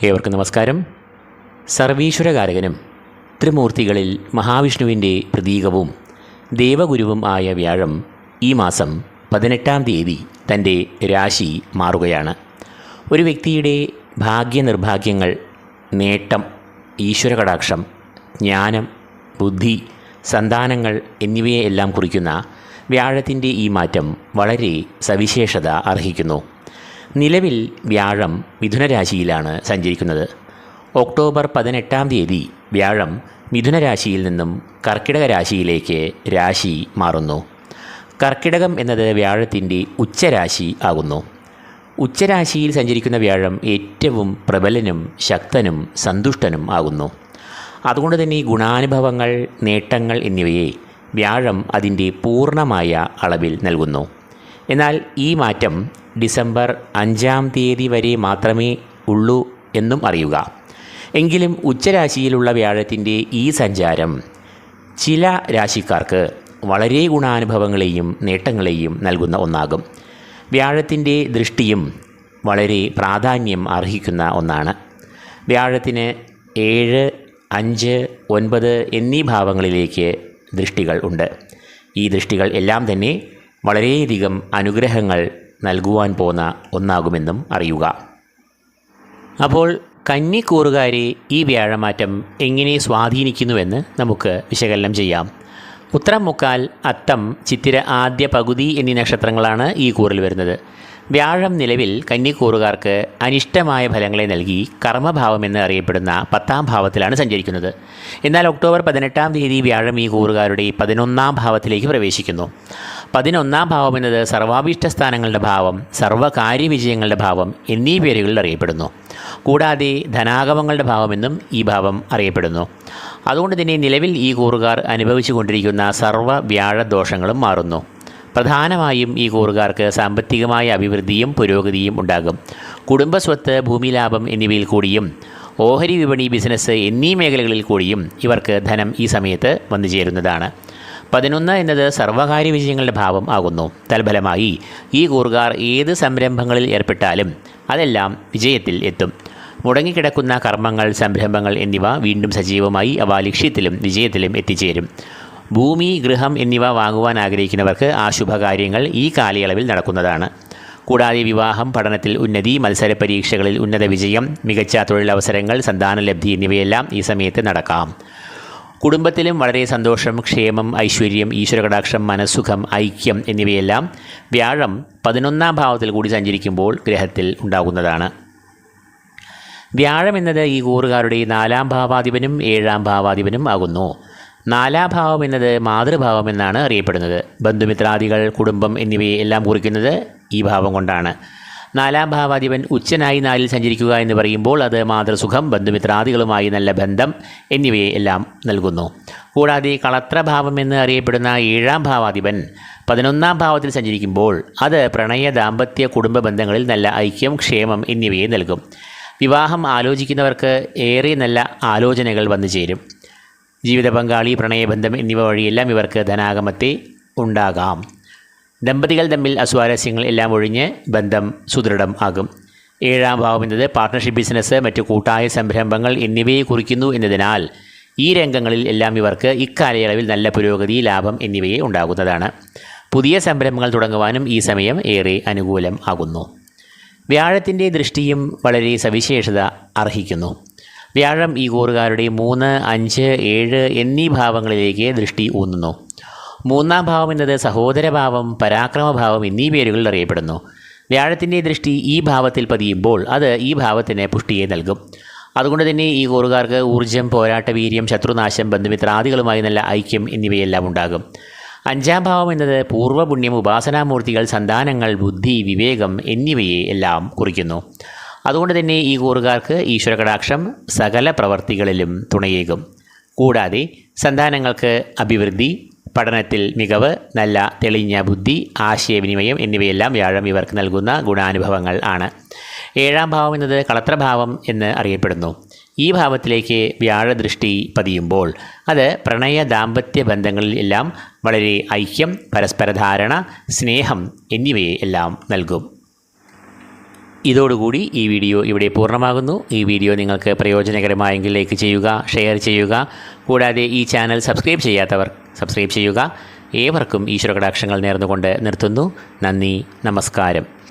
ഏവർക്കും നമസ്കാരം. സർവീശ്വരകാരകനും ത്രിമൂർത്തികളിൽ മഹാവിഷ്ണുവിന്റെ പ്രതീകവും ദേവഗുരുവും ആയ വ്യാഴം ഈ മാസം പതിനെട്ടാം തീയതി തന്റെ രാശി മാറുകയാണ്. ഒരു വ്യക്തിയുടെ ഭാഗ്യനിർഭാഗ്യങ്ങൾ നേട്ടം ഈശ്വരകടാക്ഷം ജ്ഞാനം ബുദ്ധി സന്താനങ്ങൾ എന്നിവയെല്ലാം കുറിക്കുന്ന വ്യാഴത്തിന്റെ ഈ മാറ്റം വളരെ സവിശേഷത അർഹിക്കുന്നു. നിലവിൽ വ്യാഴം മിഥുനരാശിയിലാണ് സഞ്ചരിക്കുന്നത്. ഒക്ടോബർ പതിനെട്ടാം തീയതി വ്യാഴം മിഥുനരാശിയിൽ നിന്നും കർക്കിടക രാശിയിലേക്ക് രാശി മാറുന്നു. കർക്കിടകം എന്നത് വ്യാഴത്തിന്റെ ഉച്ചരാശി ആകുന്നു. ഉച്ചരാശിയിൽ സഞ്ചരിക്കുന്ന വ്യാഴം ഏറ്റവും പ്രബലനും ശക്തനും സന്തുഷ്ടനും ആകുന്നു. അതുകൊണ്ട് തന്നെ ഗുണാനുഭവങ്ങൾ നേട്ടങ്ങൾ എന്നിവയെ വ്യാഴം അതിന്റെ പൂർണമായ അളവിൽ നൽകുന്നു. എന്നാൽ ഈ മാറ്റം ഡിസംബർ അഞ്ചാം തീയതി വരെ മാത്രമേ ഉള്ളൂ എന്നും അറിയുക. എങ്കിലും ഉച്ചരാശിയിലുള്ള വ്യാഴത്തിന്റെ ഈ സഞ്ചാരം ചില രാശിക്കാർക്ക് വളരെ ഗുണാനുഭവങ്ങളെയും നേട്ടങ്ങളെയും നൽകുന്ന ഒന്നാകും. വ്യാഴത്തിന്റെ ദൃഷ്ടിയും വളരെ പ്രാധാന്യം അർഹിക്കുന്ന ഒന്നാണ്. വ്യാഴത്തിന് ഏഴ് അഞ്ച് ഒൻപത് എന്നീ ഭാവങ്ങളിലേക്ക് ദൃഷ്ടികൾ ഉണ്ട്. ഈ ദൃഷ്ടികൾ എല്ലാം തന്നെ വളരെയധികം അനുഗ്രഹങ്ങൾ നൽകുവാൻ പോന്ന ഒന്നാകുമെന്നും അറിയുക. അപ്പോൾ കന്നിക്കൂറുകാരെ ഈ വ്യാഴമാറ്റം എങ്ങനെ സ്വാധീനിക്കുന്നുവെന്ന് നമുക്ക് വിശകലനം ചെയ്യാം. ഉത്തരം മുക്കാൽ അത്തം ചിത്തിര ആദ്യ പകുതി എന്നീ നക്ഷത്രങ്ങളാണ് ഈ കൂറിൽ വരുന്നത്. വ്യാഴം നിലവിൽ കന്നിക്കൂറുകാർക്ക് അനിഷ്ടമായ ഫലങ്ങളെ നൽകി കർമ്മഭാവം എന്ന് അറിയപ്പെടുന്ന പത്താം ഭാവത്തിലാണ് സഞ്ചരിക്കുന്നത്. എന്നാൽ ഒക്ടോബർ പതിനെട്ടാം തീയതി വ്യാഴം ഈ കൂറുകാരുടെ പതിനൊന്നാം ഭാവത്തിലേക്ക് പ്രവേശിക്കുന്നു. പതിനൊന്നാം ഭാവം എന്നത് സർവാഭീഷ്ട സ്ഥാനങ്ങളുടെ ഭാവം സർവകാര്യ വിജയങ്ങളുടെ ഭാവം എന്നീ പേരുകളിൽ അറിയപ്പെടുന്നു. കൂടാതെ ധനാഗമങ്ങളുടെ ഭാവമെന്നും ഈ ഭാവം അറിയപ്പെടുന്നു. അതുകൊണ്ട് തന്നെ നിലവിൽ ഈ കൂറുകാർ അനുഭവിച്ചു കൊണ്ടിരിക്കുന്ന സർവ വ്യാഴദോഷങ്ങളും മാറുന്നു. പ്രധാനമായും ഈ കൂറുകാർക്ക് സാമ്പത്തികമായ അഭിവൃദ്ധിയും പുരോഗതിയും ഉണ്ടാകും. കുടുംബസ്വത്ത് ഭൂമിലാഭം എന്നിവയിൽ കൂടിയും ഓഹരി വിപണി ബിസിനസ് എന്നീ മേഖലകളിൽ കൂടിയും ഇവർക്ക് ധനം ഈ സമയത്ത് വന്നു ചേരുന്നതാണ് പതിനൊന്ന് എന്നത് സർവകാര്യ വിജയങ്ങളുടെ ഭാവം ആകുന്നു. തൽഫലമായി ഈ കൂറുകാർ ഏത് സംരംഭങ്ങളിൽ ഏർപ്പെട്ടാലും അതെല്ലാം വിജയത്തിൽ എത്തും. മുടങ്ങിക്കിടക്കുന്ന കർമ്മങ്ങൾ സംരംഭങ്ങൾ എന്നിവ വീണ്ടും സജീവമായി അവ ലക്ഷ്യത്തിലും വിജയത്തിലും എത്തിച്ചേരും. ഭൂമി ഗൃഹം എന്നിവ വാങ്ങുവാൻ ആഗ്രഹിക്കുന്നവർക്ക് ആ ശുഭകാര്യങ്ങൾ ഈ കാലയളവിൽ നടക്കുന്നതാണ്. കൂടാതെ വിവാഹം പഠനത്തിൽ ഉന്നതി മത്സര പരീക്ഷകളിൽ ഉന്നത വിജയം മികച്ച തൊഴിലവസരങ്ങൾ സന്താനലബ്ധി എന്നിവയെല്ലാം ഈ സമയത്ത് നടക്കാം. കുടുംബത്തിലും വളരെ സന്തോഷം ക്ഷേമം ഐശ്വര്യം ഈശ്വരകടാക്ഷം മനസ്സുഖം ഐക്യം എന്നിവയെല്ലാം വ്യാഴം പതിനൊന്നാം ഭാവത്തിൽ കൂടി സഞ്ചരിക്കുമ്പോൾ ഗ്രഹത്തിൽ ഉണ്ടാകുന്നതാണ്. വ്യാഴം എന്നത് ഈ കൂറുകാരുടെ നാലാം ഭാവാധിപനും ഏഴാം ഭാവാധിപനും ആകുന്നു. നാലാം ഭാവം എന്നത് മാതൃഭാവം എന്നാണ് അറിയപ്പെടുന്നത്. ബന്ധുമിത്രാദികൾ കുടുംബം എന്നിവയെ എല്ലാം കുറിക്കുന്നത് ഈ ഭാവം കൊണ്ടാണ്. നാലാം ഭാവാധിപൻ ഉച്ചനായി നാലിൽ സഞ്ചരിക്കുക എന്ന് പറയുമ്പോൾ അത് മാതൃസുഖം ബന്ധുമിത്രാദികളുമായി നല്ല ബന്ധം എന്നിവയെ എല്ലാം നൽകുന്നു. കൂടാതെ കളത്രഭാവം എന്ന് അറിയപ്പെടുന്ന ഏഴാം ഭാവാധിപൻ പതിനൊന്നാം ഭാവത്തിൽ സഞ്ചരിക്കുമ്പോൾ അത് പ്രണയ ദാമ്പത്യ കുടുംബ ബന്ധങ്ങളിൽ നല്ല ഐക്യം ക്ഷേമം എന്നിവയെ നൽകും. വിവാഹം ആലോചിക്കുന്നവർക്ക് ഏറെ നല്ല ആലോചനകൾ വന്നു ചേരും. ജീവിത പങ്കാളി പ്രണയബന്ധം എന്നിവ വഴിയെല്ലാം ഇവർക്ക് ധനാഗമത്തെ ഉണ്ടാകാം. ദമ്പതികൾ തമ്മിൽ അസ്വാരസ്യങ്ങൾ എല്ലാം ഒഴിഞ്ഞ് ബന്ധം സുദൃഢം ആകും. ഏഴാം ഭാവം എന്നത് പാർട്ട്ണർഷിപ്പ് ബിസിനസ് മറ്റ് കൂട്ടായ സംരംഭങ്ങൾ എന്നിവയെ കുറിക്കുന്നു എന്നതിനാൽ ഈ രംഗങ്ങളിൽ എല്ലാം ഇവർക്ക് ഇക്കാലയളവിൽ നല്ല പുരോഗതി ലാഭം എന്നിവയെ ഉണ്ടാകുന്നതാണ്. പുതിയ സംരംഭങ്ങൾ തുടങ്ങുവാനും ഈ സമയം ഏറെ അനുകൂലം ആകുന്നു. വ്യാഴത്തിന്റെ ദൃഷ്ടിയും വളരെ സവിശേഷത അർഹിക്കുന്നു. വ്യാഴം ഈ കൂറുകാരുടെ മൂന്ന് അഞ്ച് ഏഴ് എന്നീ ഭാവങ്ങളിലേക്ക് ദൃഷ്ടി ഊന്നുന്നു. മൂന്നാം ഭാവം എന്നത് സഹോദരഭാവം പരാക്രമഭാവം എന്നീ പേരുകളിൽ അറിയപ്പെടുന്നു. വ്യാഴത്തിന്റെ ദൃഷ്ടി ഈ ഭാവത്തിൽ പതിയുമ്പോൾ അത് ഈ ഭാവത്തിന് പുഷ്ടിയെ നൽകും. അതുകൊണ്ട് തന്നെ ഈ കൂറുകാർക്ക് ഊർജം പോരാട്ട വീര്യം ശത്രുനാശം ബന്ധുമിത്രാദികളുമായി നല്ല ഐക്യം എന്നിവയെല്ലാം ഉണ്ടാകും. അഞ്ചാം ഭാവം എന്നത് പൂർവപുണ്യം ഉപാസനാമൂർത്തികൾ സന്താനങ്ങൾ ബുദ്ധി വിവേകം എന്നിവയെ എല്ലാം കുറിക്കുന്നു. അതുകൊണ്ട് തന്നെ ഈ കൂറുകാർക്ക് ഈശ്വരകടാക്ഷം സകല പ്രവർത്തികളിലും തുണയേകും. കൂടാതെ സന്താനങ്ങൾക്ക് അഭിവൃദ്ധി പഠനത്തിൽ മികവ് നല്ല തെളിഞ്ഞ ബുദ്ധി ആശയവിനിമയം എന്നിവയെല്ലാം വ്യാഴം ഇവർക്ക് നൽകുന്ന ഗുണാനുഭവങ്ങൾ ആണ്. ഏഴാം ഭാവം എന്നത് കളത്രഭാവം എന്ന് അറിയപ്പെടുന്നു. ഈ ഭാവത്തിലേക്ക് വ്യാഴദൃഷ്ടി പതിയുമ്പോൾ അത് പ്രണയ ദാമ്പത്യ ബന്ധങ്ങളിൽ എല്ലാം വളരെ ഐക്യം പരസ്പരധാരണ സ്നേഹം എന്നിവയെ എല്ലാം നൽകും. ഇതോടുകൂടി ഈ വീഡിയോ ഇവിടെ പൂർണമാകുന്നു. ഈ വീഡിയോ നിങ്ങൾക്ക് പ്രയോജനകരമായെങ്കിൽ ലൈക്ക് ചെയ്യുക ഷെയർ ചെയ്യുക. കൂടാതെ ഈ ചാനൽ സബ്സ്ക്രൈബ് ചെയ്യാത്തവർ സബ്സ്ക്രൈബ് ചെയ്യുക. ഏവർക്കും ഈശ്വര കടാക്ഷങ്ങൾ നേർന്നുകൊണ്ട് നിർത്തുന്നു. നന്ദി നമസ്കാരം.